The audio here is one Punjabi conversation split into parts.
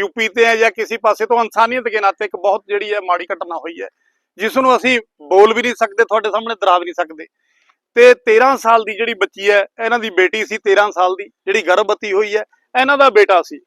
ਯੂਪੀ ਤੇ ਹੈ ਜਾਂ ਕਿਸੇ ਪਾਸੇ ਤੋਂ ਇਨਸਾਨੀਅਤ ਦੇ ਨਾਤੇ ਇੱਕ ਬਹੁਤ ਜਿਹੜੀ ਹੈ ਮਾੜੀ ਘਟਨਾ ਹੋਈ ਹੈ ਜਿਸ ਨੂੰ ਅਸੀਂ ਬੋਲ ਵੀ ਨਹੀਂ ਸਕਦੇ, ਤੁਹਾਡੇ ਸਾਹਮਣੇ ਦਰਾ ਵੀ ਨਹੀਂ ਸਕਦੇ। ਤੇ 13 ਸਾਲ ਦੀ ਜਿਹੜੀ ਬੱਚੀ ਹੈ, ਇਹਨਾਂ ਦੀ ਬੇਟੀ ਸੀ 13 ਸਾਲ ਦੀ, ਜਿਹੜੀ ਗਰਭਵਤੀ ਹੋਈ ਹੈ, ਇਹਨਾਂ ਦਾ ਬੇਟਾ ਸੀ।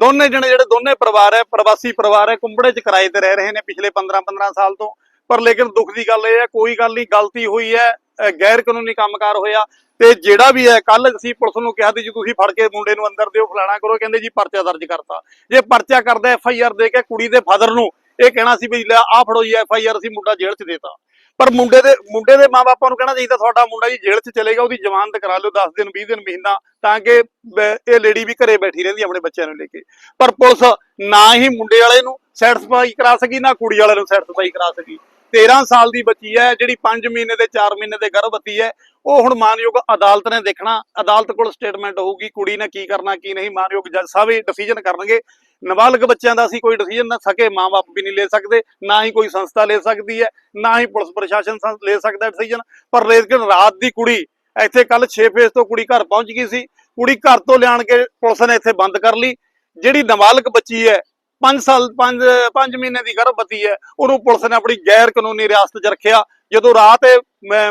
ਦੋਨੇ ਜਣੇ ਜਿਹੜੇ ਦੋਨੇ ਪਰਿਵਾਰ ਹੈ, ਪ੍ਰਵਾਸੀ ਪਰਿਵਾਰ ਹੈ, ਕੁੰਬੜੇ 'ਚ ਕਿਰਾਏ ਤੇ ਰਹਿ ਰਹੇ ਨੇ ਪਿਛਲੇ 15-15 ਸਾਲ ਤੋਂ। ਪਰ ਲੇਕਿਨ ਦੁੱਖ ਦੀ ਗੱਲ ਇਹ ਹੈ, ਕੋਈ ਗੱਲ ਨਹੀਂ, ਗਲਤੀ ਹੋਈ ਹੈ। ਗੈਰ ਕਾਨੂੰਨੀ ਕੰਮਕਾਰ ਹੋਇਆ ਤੇ ਜਿਹੜਾ ਵੀ ਹੈ ਕੱਲ ਅਸੀਂ ਪੁਲਿਸ ਨੂੰ ਕਿਹਾ ਸੀ ਜੀ, ਤੁਸੀਂ ਫੜ ਕੇ ਮੁੰਡੇ ਨੂੰ ਅੰਦਰ ਦਿਓ, ਫਲਾਣਾ ਕਰੋ, ਕਹਿੰਦੇ ਜੀ ਪਰਚਾ ਦਰਜ ਕਰਤਾ। ਜੇ ਪਰਚਾ ਕਰਦਾ ਐਫ ਆਈ ਆਰ ਦੇ ਕੇ ਕੁੜੀ ਦੇ ਫਾਦਰ ਨੂੰ, ਇਹ ਕਹਿਣਾ ਸੀ ਵੀ ਲੈ ਆ ਫੜੋ ਜੀ, ਐਫ ਆਈ ਆਰ ਅਸੀਂ ਮੁੰਡਾ ਜੇਲ੍ਹ 'ਚ ਦੇਤਾ। ਪਰ ਮੁੰਡੇ ਦੇ ਮੁੰਡੇ ਦੇ ਮਾਪਿਆਂ ਨੂੰ ਕਹਿਣਾ ਚਾਹੀਦਾ, ਤੁਹਾਡਾ ਮੁੰਡਾ ਜੀ ਜੇਲ੍ਹ 'ਚ ਚਲੇਗਾ, ਉਹਦੀ ਜ਼ਮਾਨਤ ਕਰਾ ਲਿਓ 10 ਦਿਨ 20 ਦਿਨ, ਮਹੀਨਾ, ਤਾਂ ਕਿ ਇਹ ਲੇਡੀ ਵੀ ਘਰੇ ਬੈਠੀ ਰਹਿੰਦੀ, ਆਪਣੇ ਬੱਚਿਆਂ ਨੂੰ ਲੈ ਕੇ। ਪਰ ਪੁਲਿਸ ਨਾ ਹੀ ਮੁੰਡੇ ਵਾਲੇ ਨੂੰ ਸੈਟੀਸਫਾਈ ਕਰਾ ਸਕੀ, ਨਾ ਕੁੜੀ ਵਾਲੇ ਨੂੰ ਸੈਟੀਸਫਾਈ ਕਰਾ ਸਕੀ। 13 ਸਾਲ ਦੀ ਬੱਚੀ ਹੈ, ਜਿਹੜੀ 5 ਮਹੀਨੇ ਦੇ 4 ਮਹੀਨੇ ਦੇ ਗਰਭਵਤੀ ਹੈ, ਉਹ ਹੁਣ ਮਾਨਯੋਗ ਅਦਾਲਤ ਨੇ ਦੇਖਣਾ, ਅਦਾਲਤ ਕੋਲ ਸਟੇਟਮੈਂਟ ਹੋਊਗੀ ਕੁੜੀ ਨੇ ਕੀ ਕਰਨਾ, ਕੀ ਨਹੀਂ, ਮਾਨਯੋਗ ਜੱਜ ਸਾਹਿਬ ਹੀ ਡਿਸੀਜਨ ਕਰਨਗੇ। ਨਾਬਾਲਗ ਬੱਚਿਆਂ ਦਾ ਅਸੀਂ ਕੋਈ ਡਿਸੀਜਨ ਨਾ ਸਕੇ ਮਾਪੇ ਵੀ ਨਹੀਂ ਲੈ ਸਕਦੇ, ਨਾ ਹੀ ਕੋਈ ਸੰਸਥਾ ਲੈ ਸਕਦੀ ਹੈ, ਨਾ ਹੀ ਪੁਲਿਸ ਪ੍ਰਸ਼ਾਸਨ ਲੈ ਸਕਦਾ ਡਿਸੀਜਨ ਪਰ ਲੇਕਿਨ ਰਾਤ ਦੀ ਕੁੜੀ, ਇੱਥੇ ਕੱਲ 6 ਫੇਸ ਤੋਂ ਕੁੜੀ ਘਰ ਪਹੁੰਚ ਗਈ ਸੀ, ਕੁੜੀ ਘਰ ਤੋਂ ਲਿਆਣ ਕੇ ਪੁਲਿਸ ਨੇ ਇੱਥੇ ਬੰਦ ਕਰ ਲਈ। ਜਿਹੜੀ ਨਾਬਾਲਗ ਬੱਚੀ ਹੈ 5 ਸਾਲ 5 5 ਮਹੀਨੇ ਦੀ ਗਰਭਵਤੀ ਹੈ। ਉਹਨੂੰ ਪੁਲਿਸ ਨੇ ਆਪਣੀ ਗੈਰ ਕਾਨੂੰਨੀ ਰਿਆਸਤ 'ਚ ਰੱਖਿਆ। ਜਦੋਂ ਰਾਤ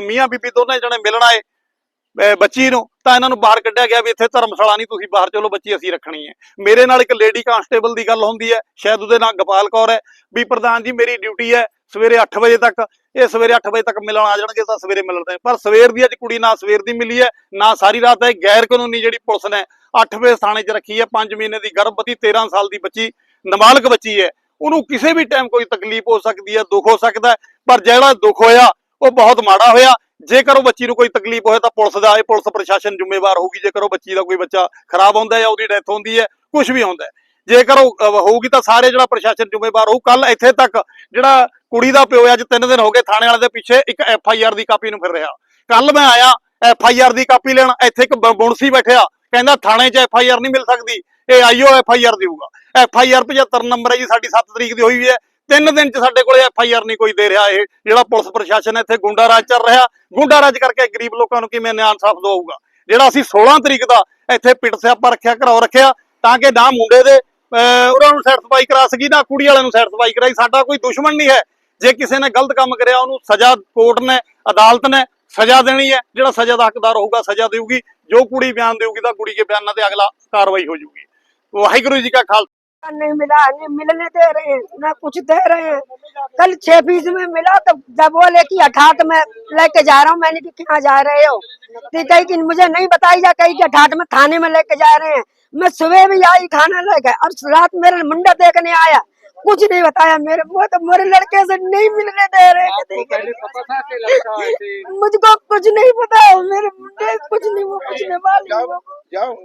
ਮੀਆਂ ਬੀਬੀ ਦੋਨੇ ਜਣੇ ਮਿਲਣ ਆਏ ਬੱਚੀ ਨੂੰ, ਤਾਂ ਇਹਨਾਂ ਨੂੰ ਬਾਹਰ ਕੱਢਿਆ ਗਿਆ ਵੀ ਇੱਥੇ ਧਰਮਸ਼ਾਲਾ ਨਹੀਂ, ਤੁਸੀਂ ਬਾਹਰ ਚਲੋ, ਬੱਚੀ ਅਸੀਂ ਰੱਖਣੀ ਹੈ। ਮੇਰੇ ਨਾਲ ਇੱਕ ਲੇਡੀ ਕਾਂਸਟੇਬਲ ਦੀ ਗੱਲ ਹੁੰਦੀ ਹੈ। ਸ਼ਾਇਦ ਉਹਦੇ ਨਾਲ ਗੋਪਾਲ ਕੌਰ ਹੈ। ਵੀ ਪ੍ਰਧਾਨ ਜੀ, ਮੇਰੀ ਡਿਊਟੀ ਹੈ ਸਵੇਰੇ 8 ਵਜੇ ਤੱਕ। ਇਹ ਸਵੇਰੇ 8 ਵਜੇ ਤੱਕ ਮਿਲਣ ਆ ਜਾਣਗੇ, ਤਾਂ ਸਵੇਰੇ ਮਿਲਣ ਮਿਲਦੇ ਪਰ ਸਵੇਰ ਦੀ ਅੱਜ ਕੁੜੀ ਨਾ ਸਵੇਰ ਦੀ ਮਿਲੀ ਹੈ, ਨਾ ਸਾਰੀ ਰਾਤ ਹੈ। ਗੈਰ ਕਾਨੂੰਨੀ ਜਿਹੜੀ ਪੁਲਿਸ ਨੇ 8 ਵਜੇ ਥਾਣੇ 'ਚ ਰੱਖੀ ਹੈ। 5 ਮਹੀਨੇ ਦੀ ਗਰਭਵਤੀ 13 ਸਾਲ ਦੀ ਬੱਚੀ। ਨਮਾਲਕ ਬੱਚੀ ਹੈ। ਉਹਨੂੰ ਕਿਸੇ ਵੀ ਟਾਈਮ ਕੋਈ ਤਕਲੀਫ ਹੋ ਸਕਦੀ ਹੈ ਦੁੱਖ ਹੋ ਸਕਦਾ ਪਰ ਜਿਹੜਾ ਦੁੱਖ ਹੋਇਆ ਉਹ ਬਹੁਤ ਮਾੜਾ ਹੋਇਆ। ਜੇਕਰ ਉਹ ਬੱਚੀ ਨੂੰ ਕੋਈ ਤਕਲੀਫ ਹੋਏ ਤਾਂ ਪੁਲਿਸ ਦਾ ਇਹ ਪੁਲਿਸ ਪ੍ਰਸ਼ਾਸਨ ਜ਼ਿੰਮੇਵਾਰ ਹੋਊਗੀ। ਜੇਕਰ ਉਹ ਬੱਚੀ ਦਾ ਕੋਈ ਬੱਚਾ ਖਰਾਬ ਹੁੰਦਾ ਜਾਂ ਉਹਦੀ ਡੈਥ ਹੁੰਦੀ ਹੈ ਕੁਝ ਵੀ ਹੁੰਦਾ ਜੇਕਰ ਉਹ ਹੋਊਗੀ ਤਾਂ ਸਾਰੇ ਜਿਹੜਾ ਪ੍ਰਸ਼ਾਸਨ ਜ਼ਿੰਮੇਵਾਰ ਹੋਊ। ਕੱਲ ਇੱਥੇ ਤੱਕ ਜਿਹੜਾ ਕੁੜੀ ਦਾ ਪਿਓ ਹੈ, ਅੱਜ 3 ਦਿਨ ਹੋ ਗਏ ਥਾਣੇ ਵਾਲੇ ਦੇ ਪਿੱਛੇ ਇੱਕ ਐਫ ਆਈ ਆਰ ਦੀ ਕਾਪੀ ਨੂੰ ਫਿਰ ਰਿਹਾ। ਕੱਲ ਮੈਂ ਆਇਆ ਐਫ ਆਈ ਆਰ ਦੀ ਕਾਪੀ ਲੈਣ ਇੱਥੇ ਇੱਕ ਬ- ਬੁਣਸੀ ਬੈਠਿਆ। ਕਹਿੰਦਾ ਥਾਣੇ 'ਚ ਐਫ ਆਈ ਆਰ ਨਹੀਂ ਮਿਲ ਸਕਦੀ ਇਹ ਆਈਓ ਐਫ ਆਈ ਆਰ ਦੇਊਗਾ। ਐਫ ਆਈ ਆਰ 75 ਨੰਬਰ ਹੈ ਜੀ ਸਾਡੀ 7 ਤਰੀਕ ਦੀ ਹੋਈ ਹੋਈ ਹੈ। ਤਿੰਨ ਦਿਨ 'ਚ ਸਾਡੇ ਕੋਲੇ ਐਫ ਆਈ ਆਰ ਨਹੀਂ ਕੋਈ ਦੇ ਰਿਹਾ ਇਹ ਜਿਹੜਾ ਪੁਲਿਸ ਪ੍ਰਸ਼ਾਸਨ ਇੱਥੇ ਗੁੰਡਾ ਰਾਜ ਚੱਲ ਰਿਹਾ। ਗੁੰਡਾ ਰਾਜ ਕਰਕੇ ਗਰੀਬ ਲੋਕਾਂ ਨੂੰ ਕਿਵੇਂ ਨਿਆਂ ਇਨਸਾਫ ਦਵਾਊਗਾ ਜਿਹੜਾ ਅਸੀਂ 16 ਤਰੀਕ ਦਾ ਇੱਥੇ ਪਿੱਟ ਸਿਆਪਾ ਰੱਖਿਆ ਘਰੋਂ ਰੱਖਿਆ ਤਾਂ ਕਿ ਨਾ ਮੁੰਡੇ ਦੇ ਅਹ, ਉਹਨਾਂ ਨੂੰ ਸੈਟ ਸਫ਼ਾਈ ਕਰਾ ਸਕੀ ਨਾ ਕੁੜੀ ਵਾਲਿਆਂ ਨੂੰ ਸੈਟ ਸਫ਼ਾਈ ਕਰਾਈ। ਸਾਡਾ ਕੋਈ ਦੁਸ਼ਮਣ ਨਹੀਂ ਹੈ। ਜੇ ਕਿਸੇ ਨੇ ਗਲਤ ਕੰਮ ਕਰਿਆ ਉਹਨੂੰ ਸਜ਼ਾ ਕੋਰਟ ਨੇ ਅਦਾਲਤ ਨੇ ਸਜ਼ਾ ਦੇਣੀ ਹੈ। ਜਿਹੜਾ ਸਜ਼ਾ ਦਾ ਹੱਕਦਾਰ ਹੋਊਗਾ ਸਜ਼ਾ ਦੇਊਗੀ। ਜੋ ਕੁੜੀ ਬਿਆਨ ਦੇਊਗੀ ਤਾਂ ਕੁੜੀ ਕੇ ਬਿਆਨਾਂ ਤੇ ਅਗਲਾ ਕਾਰਵਾਈ ਹੋ ਜਾਊਗੀ ਵਾਹਿਗੁਰੂ ਜੀ ਕਾ ਖਾਲਸਾ नहीं मिला नहीं मिलने दे रहे हैं ना कुछ दे रहे हैं कल छह फीस में मिला तो जब बोले कि अठाठ में लेके जा रहा हूँ मैंने कि कहाँ जा रहे हो तो कही कि मुझे नहीं बताई जा कही कि अठाठ में थाने में लेके जा रहे हैं मैं सुबह भी आई खाना लेके और रात मेरे मुंडा देखने आया कुछ नहीं बताया मेरे वो तो मेरे लड़के से नहीं मिलने दे रहे पहले पता था कि लड़का ऐसे मुझको कुछ नहीं पता मेरे मुंडे कुछ नहीं वो पूछने वाली जाओ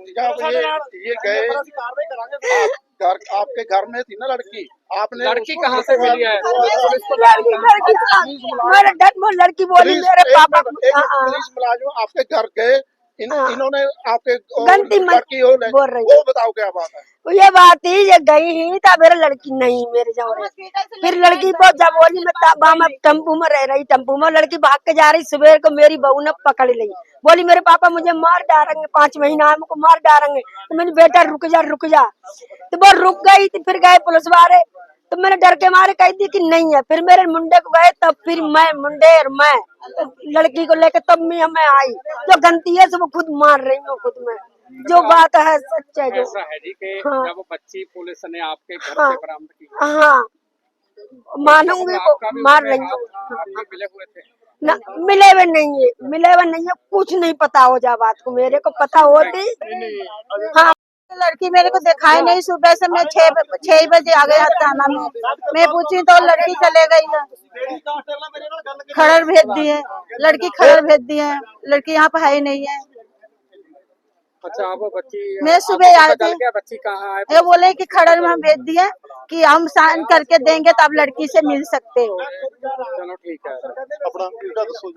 ये ये गए। घर आपके घर में थी ना लड़की? आपने लड़की कहाँ से मिली है? लड़की लड़की मेरे डर वो लड़की बोली मेरे पापा हाँ, हाँ। पुलिस मुलाजिम आपके घर गए इन, हाँ। इन्होंने आपके गलती मत लड़की हो बोल रही वो बताओ क्या बात है? तो ये बात थी ये गई ही था मेरे लड़की नहीं मेरे जवरे फिर लड़की को जब बोली मैं टेंपू में रह रही टेंपू में लड़की भाग के जा रही सुबह को मेरी बहू ने पकड़ ली। बोली मेरे पापा मुझे मार डालेंगे पाँच महीना हमको मार डालेंगे। तो मैंने बेटा रुक जा रुक जा। तो वो रुक गई थी फिर गए पुलिस वाले। तो मैंने डर के मारे कही दी कि नहीं है। फिर मेरे मुंडे को गए तब फिर मैं मुंडे और मैं लड़की को लेकर तब मैं मैं आई। जो गलती है वो खुद मार रही हूँ खुद में। जो बात है सच है जो। है जी कि हाँ। जब बच्ची पुलिस ने आपके घर हाँ। से बरामद की। हाँ। मानूँगी वो मार रही हूँ। हुए मिले हुए नहीं है मिले हुए नहीं है कुछ नहीं पता हो जा बात को मेरे को पता होती हाँ। लड़की मेरे को दिखाई नहीं सुबह से मैं छह छह बजे आ गया थाना में। मैं पूछी तो लड़की चले गई है। खड़र भेज दिए लड़की खड़र भेज दिए हैं लड़की यहाँ पर है ही नहीं है। अच्छा अब बच्ची मैं सुबह आई थी। बच्ची कहाँ है? ये बोले कि खड़र में हम भेज दिए कि हम साइन करके देंगे तो आप लड़की से मिल सकते हो। चलो ठीक है। दसो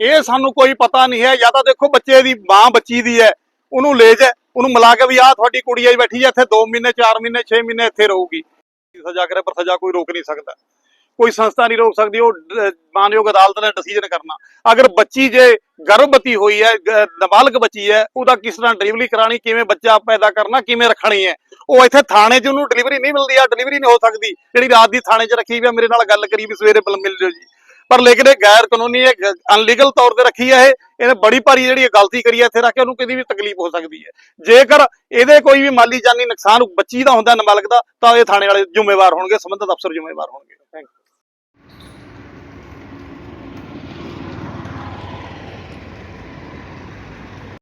ਇਹ ਸਾਨੂੰ ਕੋਈ ਪਤਾ ਨਹੀਂ ਹੈ। ਜਾਂ ਤਾਂ ਦੇਖੋ ਬੱਚੇ ਦੀ ਮਾਂ ਬੱਚੀ ਦੀ ਹੈ। ਉਹਨੂੰ ਲੈ ਜਾ ਉਹਨੂੰ ਮਿਲਾ ਕੇ ਵੀ ਆਹ ਤੁਹਾਡੀ ਕੁੜੀ ਆਈ ਬੈਠੀ ਹੈ, ਇੱਥੇ 2 ਮਹੀਨੇ 4 ਮਹੀਨੇ 6 ਮਹੀਨੇ ਇੱਥੇ ਰਹੂਗੀ। ਸਜ਼ਾ ਕਰੇ ਪਰ ਸਜ਼ਾ ਕੋਈ ਰੋਕ ਨਹੀਂ ਸਕਦਾ। ਕੋਈ ਸੰਸਥਾ ਨਹੀਂ ਰੋਕ ਸਕਦੀ, ਉਹ ਮਾਨਯੋਗ ਅਦਾਲਤ ਨੇ ਡਿਸੀਜਨ ਕਰਨਾ। ਅਗਰ ਬੱਚੀ ਜੇ ਗਰਭਵਤੀ ਹੋਈ ਹੈ ਨਾਬਾਲਗ ਬੱਚੀ ਹੈ, ਉਹਦਾ ਕਿਸ ਤਰ੍ਹਾਂ ਡਿਲੀਵਰੀ ਕਰਾਣੀ ਕਿਵੇਂ ਬੱਚਾ ਪੈਦਾ ਕਰਨਾ, ਕਿਵੇਂ ਰੱਖਣੀ ਹੈ? ਉਹ ਇੱਥੇ ਥਾਣੇ 'ਚ ਉਹਨੂੰ ਡਿਲੀਵਰੀ ਨਹੀਂ ਮਿਲਦੀ ਆ ਡਿਲੀਵਰੀ ਨਹੀਂ ਹੋ ਸਕਦੀ। ਜਿਹੜੀ ਰਾਤ ਦੀ ਥਾਣੇ 'ਚ ਰੱਖੀ ਵੀ ਮੇਰੇ ਨਾਲ ਗੱਲ ਕਰੀ ਵੀ ਸਵੇਰੇ ਬਿਲ ਮਿਲ ਜਾਓ ਜੀ। ਪਰ ਲੇਕਿਨ ਇਹ ਗੈਰ ਕਾਨੂੰਨੀ, ਇਹ ਅਨਲੀਗਲ ਤੌਰ ਤੇ ਰੱਖੀ ਹੈ ਇਹ। ਇਹਨੇ ਬੜੀ ਭਾਰੀ ਜਿਹੜੀ ਇਹ ਗਲਤੀ ਕਰੀ ਹੈ ਇੱਥੇ ਰੱਖ ਕੇ ਉਹਨੂੰ ਕਿਤੇ ਵੀ ਤਕਲੀਫ ਹੋ ਸਕਦੀ ਹੈ। ਜੇਕਰ ਇਹਦੇ ਕੋਈ ਵੀ ਮਾਲੀ ਜਾਨੀ ਨੁਕਸਾਨ ਬੱਚੀ ਦਾ ਹੁੰਦਾ, ਨਮਾਲਕ ਦਾ, ਤਾਂ ਇਹ ਥਾਣੇ ਵਾਲੇ ਜ਼ਿੰਮੇਵਾਰ ਹੋਣਗੇ, ਸੰਬੰਧਿਤ ਅਫਸਰ ਜ਼ਿੰਮੇਵਾਰ ਹੋਣਗੇ। ਥੈਂਕ